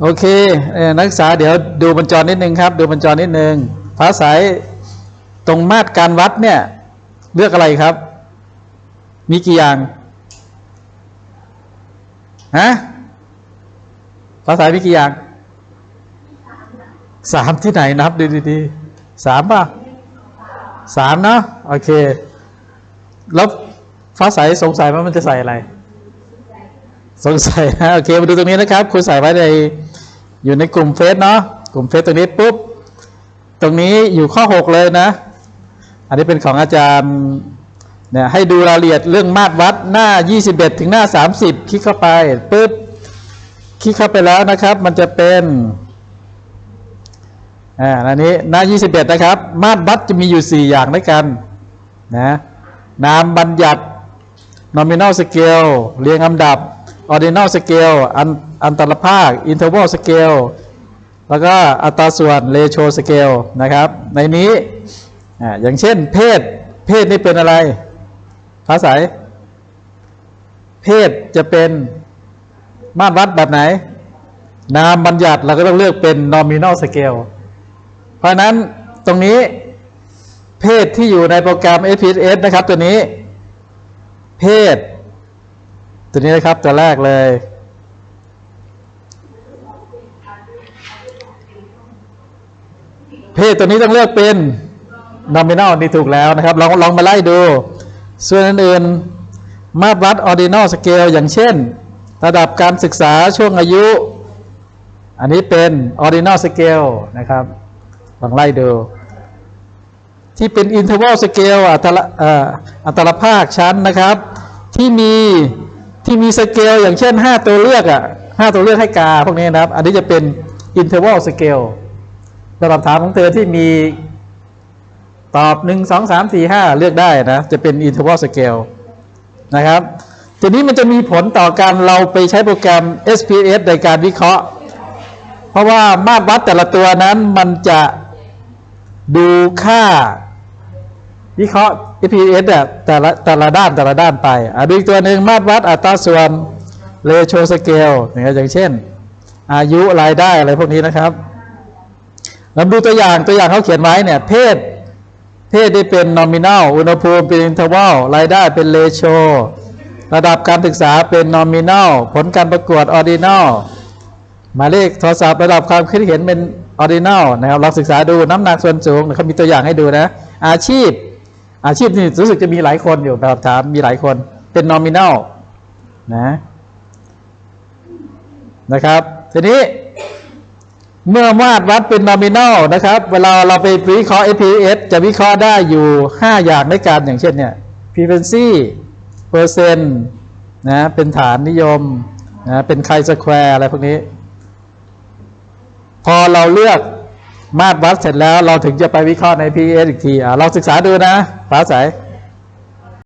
โอเคเอ่อนักศึกษาเดี๋ยวดูบรรจรนิดนึงครับ ดูบรรจรนิดนึงภาษาตรงมาตรการวัดเนี่ย เลือกอะไรครับ มีกี่อย่างฮะภาษามีกี่อย่างสามที่ไหนนับดูดีๆสามป่ะสามเนาะโอเค แล้วฟ้าใสสงสัยว่ามันจะใส่อะไร สงสัยนะโอเค มาดูตรงนี้นะครับครูใส่ไว้ใน อยู่ในกลุ่มเฟซเนาะกลุ่มเฟซตรงนี้ปุ๊บ ตรงนี้อยู่ข้อ 6 เลยนะ อันนี้เป็นของอาจารย์เนี่ยให้ดูรายละเอียดเรื่องมาตรวัดหน้า 21 ถึงหน้า 30 คลิกเข้าไปปุ๊บ คลิกเข้าไปแล้วนะครับ มันจะเป็นอ่าอันนี้หน้า 21 นะครับ มาตรวัดจะมีอยู่ 4 อย่างด้วยกันนะนามบัญญัติ nominal scale เรียงลำดับ ordinal scale อันตรภาค interval scale แล้วก็อัตราส่วน ratio scale นะครับ ในนี้อ่าอย่างเช่น เพศ เพศนี่เป็นอะไรภาษาเพศจะเป็นมาตรวัดแบบไหน นามบัญญัติเราก็ต้องเลือกเป็น nominal scale เพราะฉะนั้นตรงนี้เพศที่อยู่ในโปรแกรม SPS นะครับ ตัวนี้ เพศ ตัวนี้นะครับ ตัวแรกเลย เพศตัวนี้ต้องเลือกเป็น nominal นี่ถูกแล้วนะครับ ลองลองมาไล่ดู ส่วนอื่นๆมาตรวัด ordinal scale อย่างเช่น ระดับการศึกษาช่วงอายุ อันนี้เป็น ordinal scale นะครับ ลองไล่ดู ที่เป็น interval scale อัตราเอ่ออัตราภาคชั้นนะครับ ที่มีที่มีสเกลอย่างเช่น 5 ตัวเลือกอะ5ตัวเลือกให้กาพวกนี้นะครับ อันนี้จะเป็น interval scale สำหรับถามของเธอที่มีตอบ1 2 3 4 5เลือกได้นะ จะเป็น interval scale นะครับ ทีนี้มันจะมีผลต่อการเราไปใช้โปรแกรม SPS ในการวิเคราะห์ เพราะว่ามาตรวัดแต่ละตัวนั้นมันจะดูค่าวิเคราะห์ EPS เนี่ยแต่ละแต่ละด้านแต่ละด้านไปอะดูอีกตัวหนึ่งมาตรวัดอัตราส่วน ratio scale เนี่ยอย่างเช่น อายุรายได้อะไรพวกนี้นะครับ เราดูตัวอย่างตัวอย่างเขาเขียนไว้เนี่ย เพศ เพศได้เป็น nominal อุณหภูมิเป็น interval รายได้เป็น ratio ระดับการศึกษาเป็น nominal ผลการประกวด ordinal หมายเลขโทรศัพท์ระดับความคิดเห็นเป็น ordinal นะครับลองศึกษาดูน้ำหนักส่วนสูงเขามีตัวอย่างให้ดูนะ อาชีพ อาชีพนี่รู้สึกจะมีหลายคนอยู่แบบถามมีหลายคนเป็น nominal นะนะครับทีนี้ เมื่อมาตรวัดเป็น nominal นะครับ เวลาเราไปวิเคราะห์ APS จะวิเคราะห์ได้อยู่ 5 อย่างด้วยกันอย่างเช่นเนี่ย frequency เปอร์เซ็นต์นะเป็นฐานนิยมนะเป็นไคสแควร์อะไรพวกนี้ พอเราเลือกมาตรวัดเสร็จแล้ว เราถึงจะไปวิเคราะห์ใน PS อีกทีอะเราศึกษาดูนะฟ้าใส